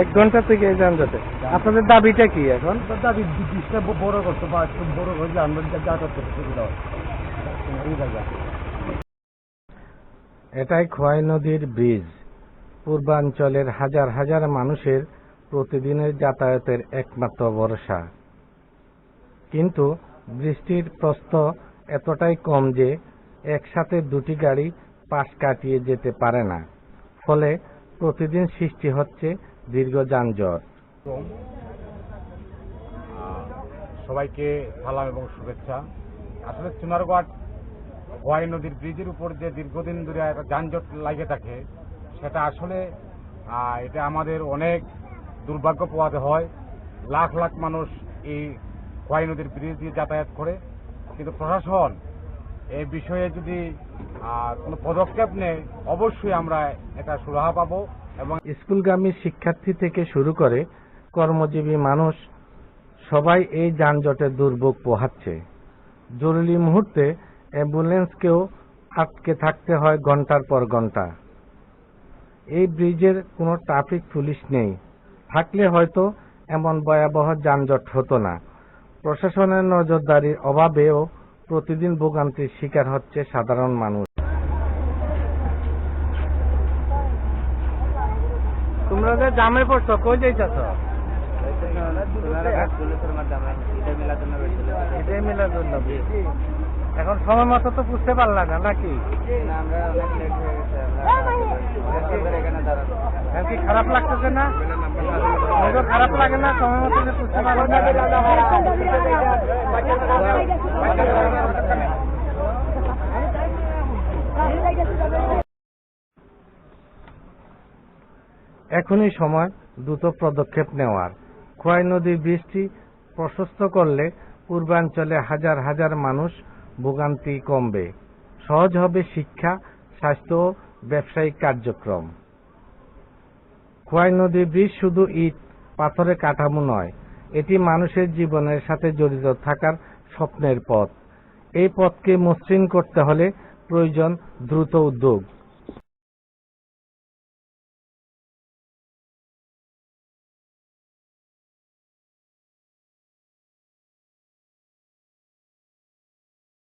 এক ঘণ্টা থেকে এই যানজটে। আপনাদের দাবিটা কি এখন? দাবি বড় করতে বা একটু বড় করে যে আমরা যাতায়াত করতে সুবিধা হয় এই জায়গা এটাই খোয়াই নদীর ব্রিজ। পূর্বাঞ্চলের হাজার হাজার মানুষের প্রতিদিনের যাতায়াতের একমাত্র ভরসা। কিন্তু বৃষ্টির প্রস্থ এতটাই কম যে একসাথে দুটি গাড়ি পাশ কাটিয়ে যেতে পারে না। ফলে প্রতিদিন সৃষ্টি হচ্ছে দীর্ঘ যানজট। সবাইকে সালাম এবং শুভেচ্ছা। আসলে চুনারগড় হোয়াই নদীর ব্রিজের উপর যে দীর্ঘদিন ধরে একটা যানজট লাগে থাকে, সেটা আসলে এটা আমাদের অনেক দুর্ভাগ্য পোয়াতে হয়। লাখ লাখ মানুষ এই হোয়াই নদীর ব্রিজ দিয়ে যাতায়াত করে। কিন্তু প্রশাসন এই বিষয়ে যদি কোনো পদক্ষেপ নেয়, অবশ্যই আমরা এটা সুরাহা পাব এবং স্কুলগামী শিক্ষার্থী থেকে শুরু করে কর্মজীবী মানুষ সবাই এই যানজটের দুর্ভোগ পোহাচ্ছে। জরুরি মুহূর্তে অ্যাম্বুলেন্সকেও আটকে থাকতে হয় ঘণ্টার পর ঘণ্টা। এই ব্রিজের কোনো ট্রাফিক পুলিশ নেই। থাকলে হয়তো এমন ভয়াবহ যানজট হতো না। প্রশাসনের নজরদারির অভাবেও প্রতিদিন ভোগান্তির শিকার হচ্ছে সাধারণ মানুষ। তোমরা যে জামে পড়ছো কই যাইতেছ? এখন সময় মতো তো বুঝতে পারলা না নাকি? কি খারাপ লাগতেছে না? খারাপ লাগে না এখনই সময় দ্রুত পদক্ষেপ নেওয়ার। খোয়াই নদীর বৃষ্টি প্রশস্ত করলে পূর্বাঞ্চলে হাজার হাজার মানুষ ভোগান্তি কমবে। সহজ হবে শিক্ষা, স্বাস্থ্য ব্যবসায়িক কার্যক্রম। খোয়াই নদীর ব্রিজ শুধু ইট পাথরের কাঠামো নয়। এটি মানুষের জীবনের সাথে জড়িত থাকার স্বপ্নের পথ। এই পথকে মসৃণ করতে হলে প্রয়োজন দ্রুত উদ্যোগ।